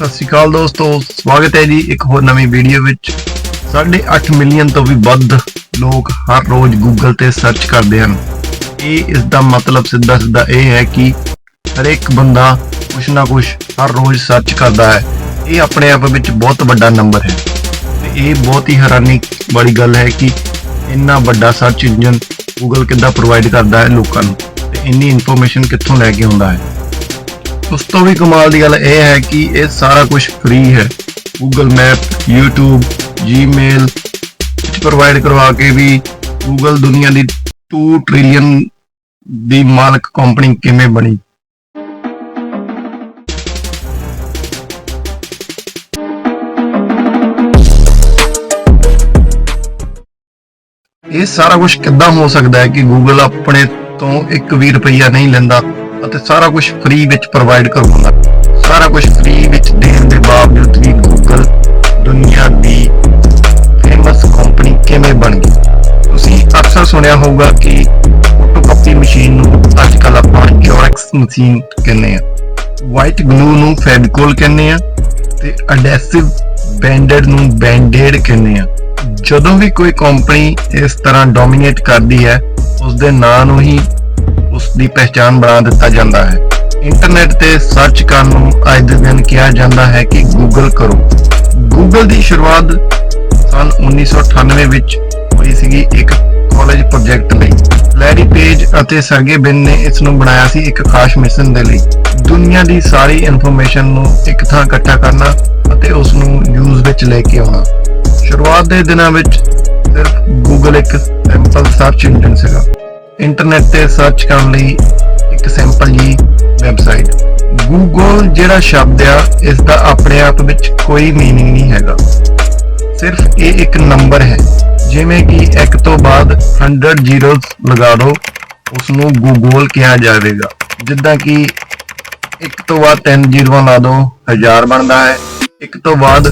ਸਤਿ ਸ਼੍ਰੀ ਅਕਾਲ ਦੋਸਤੋ। ਸਵਾਗਤ ਹੈ ਜੀ ਇੱਕ ਹੋਰ ਨਵੀਂ ਵੀਡੀਓ ਵਿੱਚ। 8.5 ਮਿਲੀਅਨ ਤੋਂ ਵੀ ਵੱਧ ਲੋਕ ਹਰ ਰੋਜ਼ ਗੂਗਲ ਤੇ ਸਰਚ ਕਰਦੇ ਹਨ। ਇਹ ਇਸ ਦਾ ਮਤਲਬ ਸਿੱਧਾ ਸਿੱਧਾ ਇਹ ਹੈ ਕਿ ਹਰੇਕ ਬੰਦਾ ਕੁਛ ਨਾ ਕੁਛ ਹਰ ਰੋਜ਼ ਸਰਚ ਕਰਦਾ ਹੈ। ਇਹ ਆਪਣੇ ਆਪ ਵਿੱਚ ਬਹੁਤ ਵੱਡਾ ਨੰਬਰ ਹੈ। ਤੇ ਇਹ ਬਹੁਤ ਹੀ ਹੈਰਾਨੀ ਵਾਲੀ ਗੱਲ ਹੈ ਕਿ ਇੰਨਾ ਵੱਡਾ ਸਰਚ ਇੰਜਨ ਗੂਗਲ ਕਿੱਦਾਂ ਪ੍ਰੋਵਾਈਡ ਕਰਦਾ ਹੈ ਲੋਕਾਂ ਨੂੰ? ਤੇ ਇੰਨੀ ਇਨਫੋਰਮੇਸ਼ਨ ਕਿੱਥੋਂ ਲੈ ਕੇ ਆਉਂਦਾ ਹੈ? ਉਸ ਤੋਂ ਵੀ ਕਮਾਲ ਦੀ ਗੱਲ ਇਹ ਹੈ ਕਿ ਇਹ ਸਾਰਾ ਕੁਝ ਫ੍ਰੀ ਹੈ। Google map YouTube, Gmail provide ਕਰਵਾ ਕੇ ਵੀ Google ਦੁਨੀਆ ਦੀ 2 ਟ੍ਰਿਲੀਅਨ ਦੀ ਮਾਲਕ ਕੰਪਨੀ ਕਿਵੇਂ ਬਣੀ। ਇਹ ਸਾਰਾ ਕੁਝ ਕਿੱਦਾਂ ਹੋ ਸਕਦਾ ਹੈ ਕਿ Google ਆਪਣੇ ਤੋਂ 1 ਵੀ ਰੁਪਈਆ ਨਹੀਂ ਲੈਂਦਾ? ਅਤੇ ਸਾਰਾ ਕੁਝ ਫ੍ਰੀ ਵਿੱਚ ਪ੍ਰੋਵਾਈਡ ਕਰਵਾਉਂਦਾ ਸਾਰਾ ਕੁਝ ਫ੍ਰੀ ਵਿੱਚ ਦੇਣ ਦੇ ਬਾਵਜੂਦ ਵੀ Google ਦੁਨੀਆ ਦੀ ਫੇਮਸ ਕੰਪਨੀ ਕਿਵੇਂ ਬਣ ਗਈ? ਤੁਸੀਂ ਅਕਸਰ ਸੁਣਿਆ ਹੋਊਗਾ ਕਿ ਫੋਟੋਕਾਪੀ ਮਸ਼ੀਨ ਨੂੰ ਅੱਜਕੱਲ ਆਪਾਂ ਜੈਰੋਕਸ ਮਸ਼ੀਨ ਕਹਿੰਦੇ ਆ ਵਾਈਟ ਗਲੂ ਨੂੰ ਫੈਬਿਕੋਲ ਕਹਿੰਦੇ ਆ ਤੇ ਅਡੈਸਿਵ ਬੈਂਡਡ ਨੂੰ ਬੈਂਡੇਡ ਕਹਿੰਦੇ ਆ ਜਦੋਂ ਵੀ ਕੋਈ ਕੰਪਨੀ ਇਸ ਤਰ੍ਹਾਂ ਡੋਮੀਨੇਟ ਕਰਦੀ ਹੈ ਉਸ ਦੇ ਨਾਂ ਨੂੰ ਹੀ ਦੀ ਪਹਿਚਾਨ ਬਣਾ ਦਿੱਤਾ ਜਾਂਦਾ ਹੈ। ਇੰਟਰਨੈਟ ਤੇ ਸਰਚ ਕਰਨ ਨੂੰ ਅੱਜ ਦੇ ਦਿਨ ਕਿਹਾ ਜਾਂਦਾ ਹੈ ਕਿ ਗੂਗਲ ਕਰੋ। ਗੂਗਲ ਦੀ ਸ਼ੁਰੂਆਤ ਸਨ 1998 ਵਿੱਚ ਹੋਈ ਸੀਗੀ ਇੱਕ ਕਾਲਜ ਪ੍ਰੋਜੈਕਟ ਲਈ। ਲੈਰੀ ਪੇਜ ਅਤੇ ਸਰਗੇ ਬਿਨ ਨੇ ਇਸ ਨੂੰ ਬਣਾਇਆ ਸੀ ਇੱਕ ਖਾਸ ਮਿਸ਼ਨ ਦੇ ਲਈ। ਦੁਨੀਆ ਦੀ ਸਾਰੀ ਇਨਫੋਰਮੇਸ਼ਨ ਨੂੰ ਇੱਕ ਥਾਂ ਇਕੱਠਾ ਕਰਨਾ ਅਤੇ ਉਸ ਨੂੰ ਯੂਜ਼ ਵਿੱਚ ਲੈ ਕੇ ਆਉਣਾ। ਸ਼ੁਰੂਆਤ ਦੇ ਦਿਨਾਂ ਵਿੱਚ ਸਿਰਫ ਗੂਗਲ ਇੱਕ ਸਿੰਪਲ ਸਰਚ ਇੰਜਨ ਸੀਗਾ। ਇੰਟਰਨੈਟ ਤੇ ਸਰਚ ਕਰਨ ਲਈ ਇੱਕ ਸਿੰਪਲ ਜੀ ਵੈਬਸਾਈਟ Google ਜਿਹੜਾ ਸ਼ਬਦ ਆ ਇਸ ਦਾ ਆਪਣੇ ਆਪ ਵਿੱਚ ਕੋਈ ਮੀਨਿੰਗ ਨਹੀਂ ਹੈਗਾ। ਸਿਰਫ ਇਹ ਇੱਕ ਨੰਬਰ ਹੈ। ਜਿਵੇਂ ਕਿ ਇੱਕ ਤੋਂ ਬਾਅਦ 100 ਜ਼ੀਰੋਸ ਲਗਾ ਦਿਓ ਉਸ ਨੂੰ ਗੂਗਲ ਕਿਹਾ ਜਾਵੇਗਾ। ਜਿੱਦਾਂ ਕਿ ਇੱਕ ਤੋਂ ਬਾਅਦ 3 ਜ਼ੀਰੋਆਂ ਲਾ ਦਿਓ 1000 ਬਣਦਾ ਹੈ। ਇੱਕ ਤੋਂ ਬਾਅਦ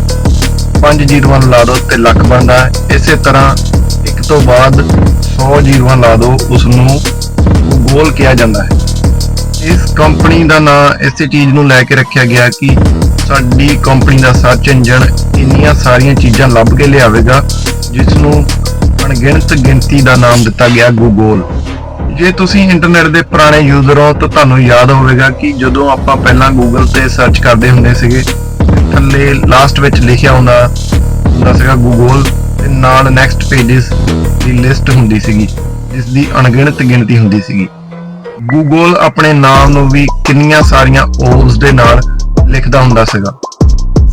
5 ਜ਼ੀਰੋਆਂ ਲਾ ਦਿਓ ਤੇ ਲੱਖ ਬਣਦਾ ਹੈ। ਇਸੇ ਤਰ੍ਹਾਂ ਇੱਕ ਤੋਂ ਬਾਅਦ 100 ਜ਼ੀਰੋਆਂ ਲਾ ਦਿਓ ਉਸ ਨੂੰ ਗੂਗਲ ਕਿਹਾ ਜਾਂਦਾ ਹੈ। ਇਸ ਕੰਪਨੀ ਦਾ ਨਾਮ ਇਸੇ ਚੀਜ਼ ਨੂੰ ਲੈ ਕੇ ਰੱਖਿਆ ਗਿਆ ਕਿ ਸਾਡੀ ਕੰਪਨੀ ਦਾ ਸਰਚ ਇੰਜਣ ਇੰਨੀਆਂ ਸਾਰੀਆਂ ਚੀਜ਼ਾਂ ਲੱਭ ਕੇ ਲਿਆਵੇਗਾ ਜਿਸ ਨੂੰ ਅਣਗਿਣਤ ਗਿਣਤੀ ਦਾ ਨਾਮ ਦਿੱਤਾ ਗਿਆ ਗੂਗਲ ਜੇ ਤੁਸੀਂ ਇੰਟਰਨੈਟ ਦੇ ਪੁਰਾਣੇ ਯੂਜ਼ਰ ਹੋ, ਤਾਂ ਤੁਹਾਨੂੰ ਯਾਦ ਹੋਵੇਗਾ ਕਿ ਜਦੋਂ ਆਪਾਂ ਪਹਿਲਾਂ ਗੂਗਲ ਤੇ ਸਰਚ ਕਰਦੇ ਹੁੰਦੇ ਸੀਗੇ ਥੱਲੇ ਲਾਸਟ ਵਿੱਚ ਲਿਖਿਆ ਹੁੰਦਾ ਹੁੰਦਾ ਸੀਗਾ ਗੂਗਲ ਤੇ ਨਾਲ ਨੈਕਸਟ ਪੇजेस ਦੀ ਲਿਸਟ ਹੁੰਦੀ ਸੀਗੀ ਜਿਸ ਦੀ ਅਣਗਿਣਤ ਗਿਣਤੀ ਹੁੰਦੀ ਸੀਗੀ। ਗੂਗਲ ਆਪਣੇ ਨਾਮ ਨੂੰ ਵੀ ਕਿੰਨੀਆਂ ਸਾਰੀਆਂ ਓਜ਼ ਦੇ ਨਾਲ ਲਿਖਦਾ ਹੁੰਦਾ ਸੀਗਾ।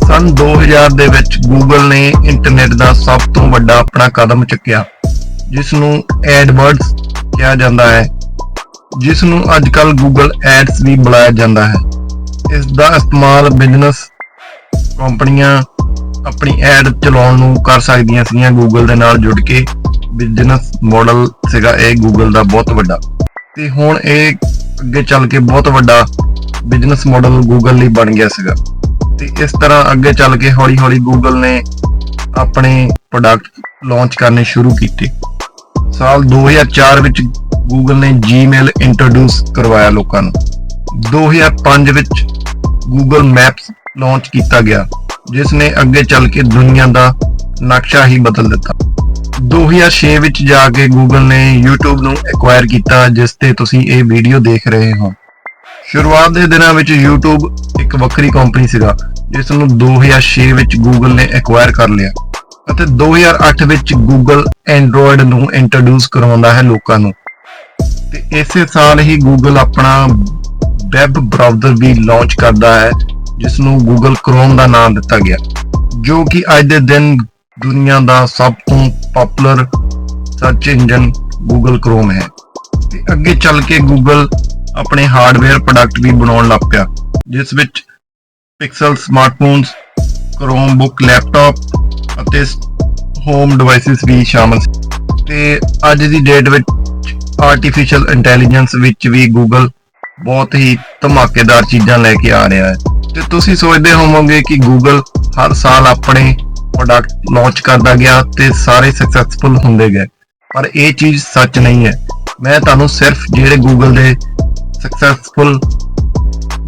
ਸਨ 2000 ਦੇ ਵਿੱਚ ਗੂਗਲ ਨੇ ਇੰਟਰਨੈਟ ਦਾ ਸਭ ਤੋਂ ਵੱਡਾ ਆਪਣਾ ਕਦਮ ਚੁੱਕਿਆ ਜਿਸ ਨੂੰ ਐਡਵਰਡਸ ਕਿਹਾ ਜਾਂਦਾ ਹੈ ਜਿਸ ਨੂੰ ਅੱਜਕੱਲ ਗੂਗਲ ਐਡਸ ਵੀ ਬੁਲਾਇਆ ਜਾਂਦਾ ਹੈ। ਇਸ ਦਾ ਇਸਤੇਮਾਲ ਬਿਜ਼ਨਸ ਕੰਪਨੀਆਂ ਆਪਣੀ ਐਡ ਚਲਾਉਣ ਨੂੰ ਕਰ ਸਕਦੀਆਂ ਸੀਗੀਆਂ ਗੂਗਲ ਦੇ ਨਾਲ ਜੁੜ ਕੇ। ਬਿਜ਼ਨਸ ਮਾਡਲ ਸੀਗਾ ਇਹ ਗੂਗਲ ਦਾ ਬਹੁਤ ਵੱਡਾ। ਤੇ ਹੁਣ ਇਹ ਅੱਗੇ ਚੱਲ ਕੇ ਬਹੁਤ ਵੱਡਾ ਬਿਜ਼ਨਸ ਮਾਡਲ ਗੂਗਲ ਲਈ ਬਣ ਗਿਆ ਸੀਗਾ। ਤੇ ਇਸ ਤਰ੍ਹਾਂ ਅੱਗੇ ਚੱਲ ਕੇ ਹੌਲੀ-ਹੌਲੀ ਗੂਗਲ ਨੇ ਆਪਣੇ ਪ੍ਰੋਡਕਟ ਲਾਂਚ ਕਰਨੇ ਸ਼ੁਰੂ ਕੀਤੇ। ਸਾਲ 2004 ਵਿੱਚ ਗੂਗਲ ਨੇ Gmail ਇੰਟਰੋਡਿਊਸ ਕਰਵਾਇਆ ਲੋਕਾਂ ਨੂੰ। 2005 ਵਿੱਚ ਗੂਗਲ ਮੈਪਸ ਲਾਂਚ ਕੀਤਾ ਗਿਆ। ਜਿਸ ਨੇ ਅੱਗੇ ਚੱਲ ਕੇ ਦੁਨੀਆ ਦਾ ਨਕਸ਼ਾ ਹੀ ਬਦਲ ਦਿੱਤਾ। 2006 ਵਿੱਚ ਜਾ ਕੇ ਗੂਗਲ ਨੇ YouTube ਨੂੰ ਐਕਵਾਇਰ ਕੀਤਾ, ਜਿਸ ਤੇ ਤੁਸੀਂ ਇਹ ਵੀਡੀਓ ਦੇਖ ਰਹੇ ਹੋ। ਸ਼ੁਰੂਆਤ ਦੇ ਦਿਨਾਂ ਵਿੱਚ YouTube ਇੱਕ ਵੱਖਰੀ ਕੰਪਨੀ ਸੀਗਾ ਜਿਸ ਨੂੰ 2006 ਵਿੱਚ ਗੂਗਲ ਨੇ ਐਕਵਾਇਰ ਕਰ ਲਿਆ ਅਤੇ 2008 ਵਿੱਚ ਗੂਗਲ Android ਨੂੰ ਇੰਟਰੋਡਿਊਸ ਕਰਵਾਉਂਦਾ ਹੈ ਲੋਕਾਂ ਨੂੰ। ਤੇ ਇਸੇ ਸਾਲ ਹੀ ਗੂਗਲ ਆਪਣਾ ਵੈਬ ਬ੍ਰਾਊਜ਼ਰ ਵੀ ਲਾਂਚ ਕਰਦਾ ਹੈ ਜਿਸ ਨੂੰ ਗੂਗਲ Chrome ਦਾ ਨਾਮ ਦਿੱਤਾ ਗਿਆ, ਜੋ ਕਿ ਅੱਜ ਦੇ ਦਿਨ ਦੁਨੀਆ ਦਾ ਸਭ ਤੋਂ popular search engine Google Chrome ਹੈ। ਤੇ ਅੱਗੇ ਚੱਲ ਕੇ ਗੂਗਲ ਆਪਣੇ ਹਾਰਡਵੇਅਰ ਪ੍ਰੋਡਕਟ ਵੀ ਬਣਾਉਣ ਲੱਗ ਪਿਆ, ਜਿਸ ਵਿੱਚ ਪਿਕਸਲ ਸਮਾਰਟਫੋਨਸ Chromebook ਲੈਪਟਾਪ ਅਤੇ ਹੋਮ ਡਿਵਾਈਸਿਸ ਵੀ ਸ਼ਾਮਲ ਸੀ। ਤੇ ਅੱਜ ਦੀ ਡੇਟ ਵਿੱਚ ਆਰਟੀਫੀਸ਼ੀਅਲ ਇੰਟੈਲੀਜੈਂਸ ਵਿੱਚ ਵੀ ਗੂਗਲ ਬਹੁਤ ਹੀ ਧਮਾਕੇਦਾਰ ਚੀਜ਼ਾਂ ਲੈ ਕੇ ਆ ਰਿਹਾ ਹੈ। ਤੇ ਤੁਸੀਂ ਸੋਚਦੇ ਹੋਵੋਗੇ ਕਿ ਗੂਗਲ ਹਰ ਸਾਲ ਆਪਣੇ ਪ੍ਰੋਡਕਟ ਲਾਂਚ ਕਰਦਾ ਗਿਆ ਤੇ ਸਾਰੇ ਸਕਸੈਸਫੁਲ ਹੁੰਦੇ ਗਏ। ਪਰ ਇਹ ਚੀਜ਼ ਸੱਚ ਨਹੀਂ ਹੈ। ਮੈਂ ਤੁਹਾਨੂੰ ਸਿਰਫ ਜਿਹੜੇ ਗੂਗਲ ਦੇ ਸਕਸੈਸਫੁਲ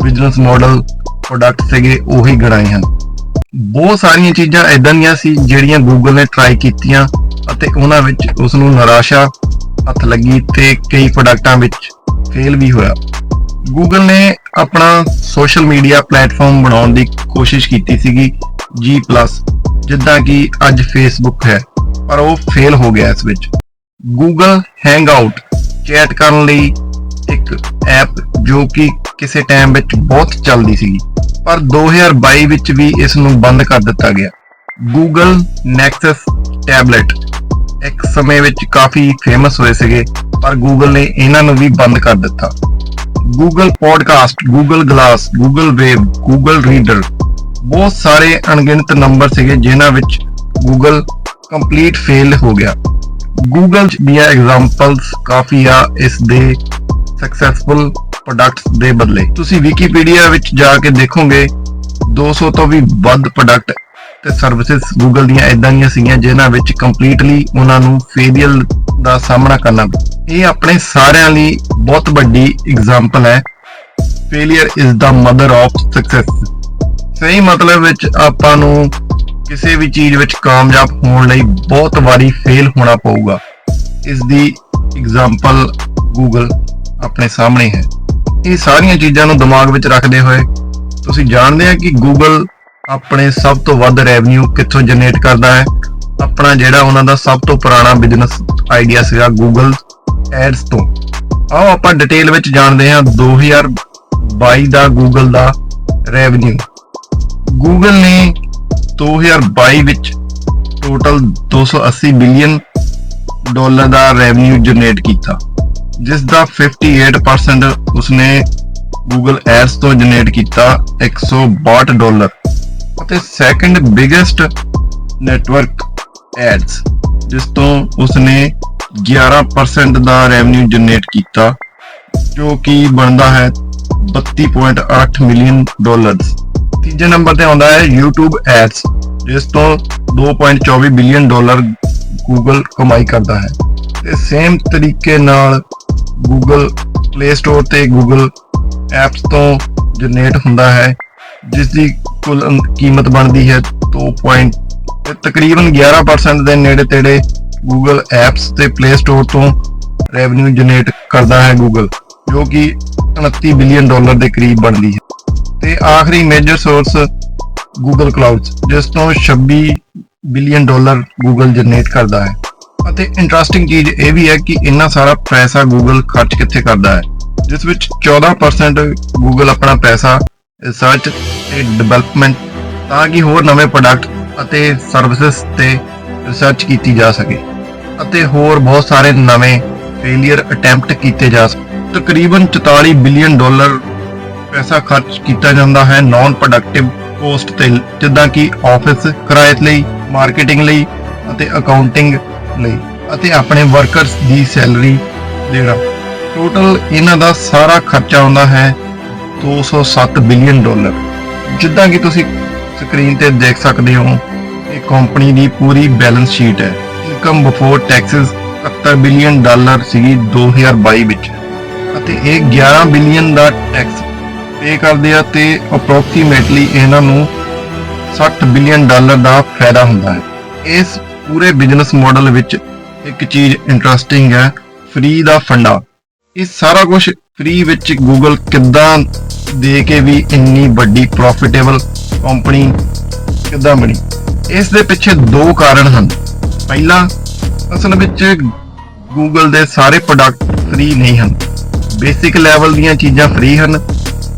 ਬਿਜ਼ਨਸ ਮਾਡਲ ਪ੍ਰੋਡਕਟ ਸੀਗੇ ਉਹੀ ਗਣਾਏ ਹਨ। ਬਹੁਤ ਸਾਰੀਆਂ ਚੀਜ਼ਾਂ ਇਦਾਂ ਦੀਆਂ ਸੀ ਜਿਹੜੀਆਂ Google ਨੇ ਟਰਾਈ ਕੀਤੀਆਂ ਅਤੇ ਉਹਨਾਂ ਵਿੱਚ ਉਸ ਨੂੰ ਨਿਰਾਸ਼ਾ ਹੱਥ ਲੱਗੀ ਤੇ ਕਈ ਪ੍ਰੋਡਕਟਾਂ ਵਿੱਚ ਫੇਲ ਵੀ ਹੋਇਆ। Google ਨੇ ਆਪਣਾ ਸੋਸ਼ਲ ਮੀਡੀਆ ਪਲੇਟਫਾਰਮ ਬਣਾਉਣ ਦੀ ਕੋਸ਼ਿਸ਼ ਕੀਤੀ ਸੀਗੀ G+ ਜਿੱਦਾਂ ਕਿ ਅੱਜ Facebook ਹੈ, ਪਰ ਉਹ ਫੇਲ ਹੋ ਗਿਆ ਇਸ ਵਿੱਚ। Google Hangout ਚੈਟ ਕਰਨ ਲਈ ਇੱਕ ਐਪ ਜੋ ਕਿ ਕਿਸੇ ਟਾਈਮ ਵਿੱਚ ਬਹੁਤ ਚੱਲਦੀ ਸੀਗੀ, ਪਰ 2022 ਵਿੱਚ ਵੀ ਇਸ ਨੂੰ ਬੰਦ ਕਰ ਦਿੱਤਾ ਗਿਆ। Google Nexus ਟੈਬਲੇਟ ਇੱਕ ਸਮੇਂ ਵਿੱਚ ਕਾਫੀ ਫੇਮਸ ਹੋਏ ਸੀਗੇ, ਪਰ Google ਨੇ ਇਹਨਾਂ ਨੂੰ ਵੀ ਬੰਦ ਕਰ ਦਿੱਤਾ। Google Podcast, Google Glass Google Wave, Google Reader ਬਹੁਤ ਸਾਰੇ ਅਣਗਿਣਤ ਨੰਬਰ ਸੀਗੇ ਜਿਨ੍ਹਾਂ ਵਿੱਚ ਗੂਗਲ ਕੰਪਲੀਟ ਫੇਲ ਹੋ ਗਿਆ। ਗੂਗਲ ਦੀਆਂ ਐਗਜ਼ਾਮਪਲਸ ਕਾਫੀ ਆ ਇਸ ਦੇ ਸਕਸੈਸਫੁਲ ਪ੍ਰੋਡਕਟਸ ਦੇ ਬਦਲੇ। ਤੁਸੀਂ ਵਿਕੀਪੀਡੀਆ ਵਿੱਚ ਜਾ ਕੇ ਦੇਖੋਗੇ 200 ਤੋਂ ਵੀ ਵੱਧ ਪ੍ਰੋਡਕਟ ਤੇ ਸਰਵਿਸਿਜ਼ ਗੂਗਲ ਦੀਆਂ ਇਦਾਂ ਦੀਆਂ ਸੀਗੀਆਂ ਜਿਨ੍ਹਾਂ ਵਿੱਚ ਕੰਪਲੀਟਲੀ ਉਹਨਾਂ ਨੂੰ ਫੇਲੀਅਰ ਦਾ ਸਾਹਮਣਾ ਕਰਨਾ ਪਿਆ। ਇਹ ਆਪਣੇ ਸਾਰਿਆਂ ਲਈ ਬਹੁਤ ਵੱਡੀ ਐਗਜ਼ਾਮਪਲ ਹੈ। Failure is the mother of success ਸਹੀ ਮਤਲਬ ਵਿੱਚ ਆਪਾਂ ਨੂੰ ਕਿਸੇ ਵੀ ਚੀਜ਼ ਵਿੱਚ ਕਾਮਯਾਬ ਹੋਣ ਲਈ ਬਹੁਤ ਵਾਰੀ ਫੇਲ ਹੋਣਾ ਪਊਗਾ। ਇਸ ਦੀ ਐਗਜ਼ਾਮਪਲ Google ਆਪਣੇ ਸਾਹਮਣੇ ਹੈ। ਇਹ ਸਾਰੀਆਂ ਚੀਜ਼ਾਂ ਨੂੰ ਦਿਮਾਗ ਵਿੱਚ ਰੱਖਦੇ ਹੋਏ ਤੁਸੀਂ ਜਾਣਦੇ ਆ ਕਿ ਗੂਗਲ ਆਪਣੇ ਸਭ ਤੋਂ ਵੱਧ ਰੈਵਨਿਊ ਕਿੱਥੋਂ ਜਨਰੇਟ ਕਰਦਾ ਹੈ? ਆਪਣਾ ਜਿਹੜਾ ਉਹਨਾਂ ਦਾ ਸਭ ਤੋਂ ਪੁਰਾਣਾ ਬਿਜ਼ਨਸ ਆਈਡੀਆ ਸੀਗਾ Google ਐਡਸ ਤੋਂ। ਆਓ ਆਪਾਂ ਡਿਟੇਲ ਵਿੱਚ ਜਾਣਦੇ ਹਾਂ 2022 ਦਾ Google ਦਾ ਰੈਵਨਿਊ Google ਨੇ 2022 ਵਿੱਚ ਟੋਟਲ 280 ਬਿਲੀਅਨ ਡਾਲਰ ਦਾ ਰੈਵਨਿਊ ਜਨਰੇਟ ਕੀਤਾ। ਜਿਸ ਦਾ 58% ਉਸਨੇ Google Ads ਤੋਂ ਜਨਰੇਟ ਕੀਤਾ 162 ਡਾਲਰ ਅਤੇ ਸੈਕੰਡ ਬਿਗੇਸਟ ਨੈਟਵਰਕ ਐਡਸ ਜਿਸ ਤੋਂ ਉਸਨੇ 11% ਦਾ ਰੈਵਨਿਊ ਜਨਰੇਟ ਕੀਤਾ, ਜੋ ਕਿ ਬਣਦਾ ਹੈ 32.8 ਮਿਲੀਅਨ ਡਾਲਰਸ ਤੀਜੇ ਨੰਬਰ ਤੇ ਆਉਂਦਾ ਹੈ YouTube ਐਡਸ ਜਿਸ ਤੋਂ 2.24 ਬਿਲੀਅਨ ਡਾਲਰ Google ਕਮਾਈ ਕਰਦਾ ਹੈ। ਤੇ ਸੇਮ ਤਰੀਕੇ ਨਾਲ Google Play Store ਤੇ Google ਐਪਸ ਤੋਂ ਜਨਰੇਟ ਹੁੰਦਾ ਹੈ ਜਿਸ ਦੀ ਕੁੱਲ ਕੀਮਤ ਬਣਦੀ ਹੈ 2. point ਤਕਰੀਬਨ 11% ਦੇ ਨੇੜੇ ਤੇੜੇ Google ਐਪਸ ਤੇ Play Store ਤੋਂ ਰੈਵਨਿਊ ਜਨਰੇਟ ਕਰਦਾ ਹੈ Google, ਜੋ ਕਿ 29 ਬਿਲੀਅਨ ਡਾਲਰ ਦੇ ਕਰੀਬ ਬਣਦੀ ਹੈ ਤੇ ਆਖਰੀ ਮੇਜਰ ਸੋਰਸ Google Clouds ਜਿਸ ਤੋਂ 26 ਬਿਲੀਅਨ ਡਾਲਰ Google ਜਨਰੇਟ ਕਰਦਾ ਹੈ ਅਤੇ ਇੰਟਰਸਟਿੰਗ ਚੀਜ਼ ਇਹ ਵੀ ਹੈ ਕਿ ਇੰਨਾ ਸਾਰਾ ਪੈਸਾ Google ਖਰਚ ਕਿੱਥੇ ਕਰਦਾ ਹੈ, ਜਿਸ ਵਿੱਚ 14% Google ਆਪਣਾ ਪੈਸਾ ਰਿਸਰਚ ਤੇ ਡਿਵੈਲਪਮੈਂਟ ਤਾਂ ਕਿ ਹੋਰ ਨਵੇਂ ਪ੍ਰੋਡਕਟ ਅਤੇ ਸਰਵਿਸਿਜ਼ ਤੇ ਰਿਸਰਚ ਕੀਤੀ ਜਾ ਸਕੇ ਅਤੇ ਹੋਰ ਬਹੁਤ ਸਾਰੇ ਨਵੇਂ ਫੇਲਿਅਰ ਅਟੈਂਪਟ ਕੀਤੇ ਜਾ ਸਕਣ ਤਕਰੀਬਨ 44 ਬਿਲੀਅਨ ਡਾਲਰ ਪੈਸਾ ਖਰਚ ਕੀਤਾ ਜਾਂਦਾ ਹੈ ਨਾਨ ਪ੍ਰੋਡਕਟਿਵ ਕੋਸਟ ਤੇ, ਜਿੱਦਾਂ ਕਿ ਆਫਿਸ ਕਿਰਾਏ ਲਈ ਮਾਰਕੀਟਿੰਗ ਲਈ ਅਤੇ ਅਕਾਊਂਟਿੰਗ ਲਈ ਅਤੇ ਆਪਣੇ ਵਰਕਰਸ ਦੀ ਸੈਲਰੀ ਦੇਣਾ। ਟੋਟਲ ਇਹਨਾਂ ਦਾ ਸਾਰਾ ਖਰਚਾ ਆਉਂਦਾ ਹੈ 207 ਬਿਲੀਅਨ ਡਾਲਰ। ਜਿੱਦਾਂ ਕਿ ਤੁਸੀਂ ਸਕਰੀਨ ਤੇ ਦੇਖ ਸਕਦੇ ਹੋ, ਇਹ ਕੰਪਨੀ ਦੀ ਪੂਰੀ ਬੈਲੈਂਸ ਸ਼ੀਟ ਹੈ। Income before taxes 71 billion dollar ਸੀਗੀ 2022 ਵਿੱਚ। ਅਤੇ ਇਹ 11 ਬਿਲੀਅਨ ਦਾ ਟੈਕਸ ਪੇ ਕਰਦੇ ਆ ਤੇ ਅਪਰੋਕਸੀਮੇਟਲੀ ਇਹਨਾਂ ਨੂੰ 60 ਬਿਲੀਅਨ ਡਾਲਰ ਦਾ ਫਾਇਦਾ ਹੁੰਦਾ ਹੈ। ਇਸ ਪੂਰੇ ਬਿਜ਼ਨਸ ਮਾਡਲ ਵਿੱਚ ਇੱਕ ਚੀਜ਼ ਇੰਟਰਸਟਿੰਗ ਹੈ, ਫ੍ਰੀ ਦਾ ਫੰਡਾ। ਇਹ ਸਾਰਾ ਕੁਝ ਫ੍ਰੀ ਵਿੱਚ ਗੂਗਲ ਕਿੱਦਾਂ ਦੇ ਕੇ ਵੀ ਇੰਨੀ ਵੱਡੀ ਪ੍ਰੋਫਿਟੇਬਲ ਕੰਪਨੀ ਕਿੱਦਾਂ ਬਣੀ? ਇਸ ਦੇ ਪਿੱਛੇ ਦੋ ਕਾਰਨ ਹਨ। ਪਹਿਲਾ, ਅਸਲ ਵਿੱਚ ਗੂਗਲ ਦੇ ਸਾਰੇ ਪ੍ਰੋਡਕਟ ਫ੍ਰੀ ਨਹੀਂ ਹਨ। ਬੇਸਿਕ ਲੈਵਲ ਦੀਆਂ ਚੀਜ਼ਾਂ ਫ੍ਰੀ ਹਨ,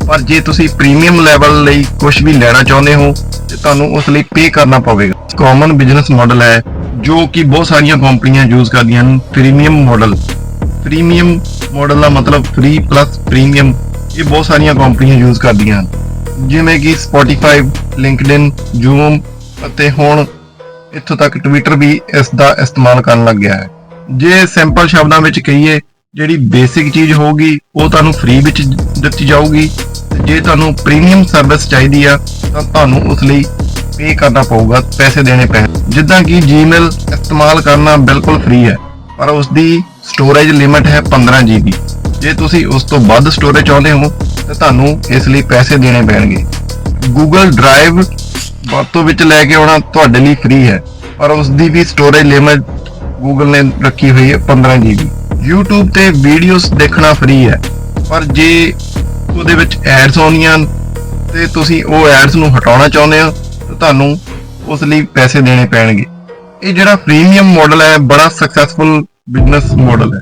ਪਰ ਜੇ ਤੁਸੀਂ ਪ੍ਰੀਮੀਅਮ ਲੈਵਲ ਲਈ ਕੁਝ ਵੀ ਲੈਣਾ ਚਾਹੁੰਦੇ ਹੋ, ਤੇ ਤੁਹਾਨੂੰ ਉਸ ਲਈ ਪੇ ਕਰਨਾ ਪਵੇਗਾ। ਕਾਮਨ ਬਿਜ਼ਨਸ ਮਾਡਲ ਹੈ, ਜੋ ਕਿ ਬਹੁਤ ਸਾਰੀਆਂ ਕੰਪਨੀਆਂ ਯੂਜ਼ ਕਰਦੀਆਂ ਹਨ ਪ੍ਰੀਮੀਅਮ ਮਾਡਲ ਪ੍ਰੀਮੀਅਮ ਮਾਡਲ ਦਾ ਮਤਲਬ ਫ੍ਰੀ ਪਲੱਸ ਪ੍ਰੀਮੀਅਮ ਇਹ ਬਹੁਤ ਸਾਰੀਆਂ ਕੰਪਨੀਆਂ ਯੂਜ਼ ਕਰਦੀਆਂ ਹਨ। ਜਿਵੇਂ ਕਿ Spotify, LinkedIn, Zoom ਅਤੇ ਹੁਣ ਇੱਥੋਂ ਤੱਕ Twitter ਵੀ ਇਸ ਦਾ ਇਸਤੇਮਾਲ ਕਰਨ ਲੱਗ ਗਿਆ ਹੈ। ਜੇ ਸਿੰਪਲ ਸ਼ਬਦਾਂ ਵਿੱਚ ਕਹੀਏ ਜਿਹੜੀ ਬੇਸਿਕ ਚੀਜ਼ ਹੋਊਗੀ ਉਹ ਤੁਹਾਨੂੰ ਫ੍ਰੀ ਵਿੱਚ ਦਿੱਤੀ ਜਾਊਗੀ। ਜੇ ਤੁਹਾਨੂੰ ਪ੍ਰੀਮੀਅਮ ਸਰਵਿਸ ਚਾਹੀਦੀ ਆ ਤਾਂ ਤੁਹਾਨੂੰ ਉਸ ਲਈ ਪੇ ਕਰਨਾ ਪਊਗਾ ਪੈਸੇ ਦੇਣੇ ਪੈਣ। ਜਿੱਦਾਂ ਕਿ Gmail ਇਸਤੇਮਾਲ ਕਰਨਾ ਬਿਲਕੁਲ ਫ੍ਰੀ ਹੈ ਪਰ ਉਸ ਦੀ ਸਟੋਰੇਜ ਲਿਮਿਟ ਹੈ 15 GB ਜੇ ਤੁਸੀਂ ਉਸ ਤੋਂ ਵੱਧ ਸਟੋਰੇਜ ਚਾਹੁੰਦੇ ਹੋ, ਤਾਂ ਤੁਹਾਨੂੰ ਇਸ ਲਈ ਪੈਸੇ ਦੇਣੇ ਪੈਣਗੇ। Google ਡਰਾਈਵ ਵਰਤੋਂ ਵਿੱਚ ਲੈ ਕੇ ਆਉਣਾ ਤੁਹਾਡੇ ਲਈ ਫ੍ਰੀ ਹੈ, ਪਰ ਉਸ ਦੀ ਵੀ ਸਟੋਰੇਜ ਲਿਮਿਟ Google ਨੇ ਰੱਖੀ ਹੋਈ ਹੈ 15 GB YouTube ਤੇ ਵੀਡੀਓਜ਼ ਦੇਖਣਾ ਫ੍ਰੀ ਹੈ, ਪਰ ਜੇ ਉਹਦੇ ਵਿੱਚ ਐਡਸ ਆਉਣੀਆਂ ਤੇ ਤੁਸੀਂ ਉਹ ਐਡਸ ਨੂੰ ਹਟਾਉਣਾ ਚਾਹੁੰਦੇ ਹੋ, ਤਾਂ ਤੁਹਾਨੂੰ ਉਸ ਲਈ ਪੈਸੇ ਦੇਣੇ ਪੈਣਗੇ। ਇਹ ਜਿਹੜਾ ਪ੍ਰੀਮੀਅਮ ਮਾਡਲ ਹੈ, ਬੜਾ ਸਕਸੈਸਫੁਲ ਬਿਜ਼ਨਸ ਮਾਡਲ ਹੈ।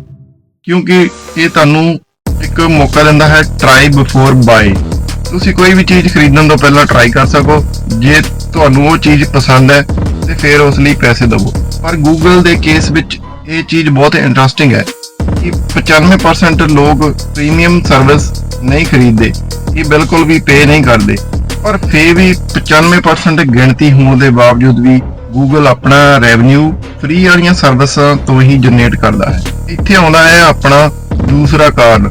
ਕਿਉਂਕਿ ਇਹ ਤੁਹਾਨੂੰ ਇੱਕ ਮੌਕਾ ਦਿੰਦਾ ਹੈ ਟਰਾਈ ਬਿਫੋਰ ਬਾਈ ਤੁਸੀਂ ਕੋਈ ਵੀ ਚੀਜ਼ ਖਰੀਦਣ ਤੋਂ ਪਹਿਲਾਂ ਟਰਾਈ ਕਰ ਸਕੋ। ਜੇ ਤੁਹਾਨੂੰ ਉਹ ਚੀਜ਼ ਪਸੰਦ ਹੈ, ਤੇ ਫਿਰ ਉਸ ਲਈ ਪੈਸੇ ਦਿਵੋ। ਪਰ Google ਦੇ ਕੇਸ ਵਿੱਚ ਇਹ ਚੀਜ਼ ਬਹੁਤ ਇੰਟਰਸਟਿੰਗ ਹੈ ਕਿ 95% ਲੋਕ ਪ੍ਰੀਮੀਅਮ ਸਰਵਿਸ ਨਹੀਂ ਖਰੀਦਦੇ, ਇਹ ਬਿਲਕੁਲ ਵੀ ਪੇ ਨਹੀਂ ਕਰਦੇ। ਪਰ ਫੇ ਵੀ 95% ਗਿਣਤੀ ਹੋਣ ਦੇ ਬਾਵਜੂਦ ਵੀ ਗੂਗਲ ਆਪਣਾ ਰੈਵਨਿਊ ਫ੍ਰੀ ਵਾਲੀਆਂ ਸਰਵਿਸਾਂ ਤੋਂ ਹੀ ਜਨਰੇਟ ਕਰਦਾ ਹੈ। ਇੱਥੇ ਆਉਂਦਾ ਹੈ ਆਪਣਾ ਦੂਸਰਾ ਕਾਰਨ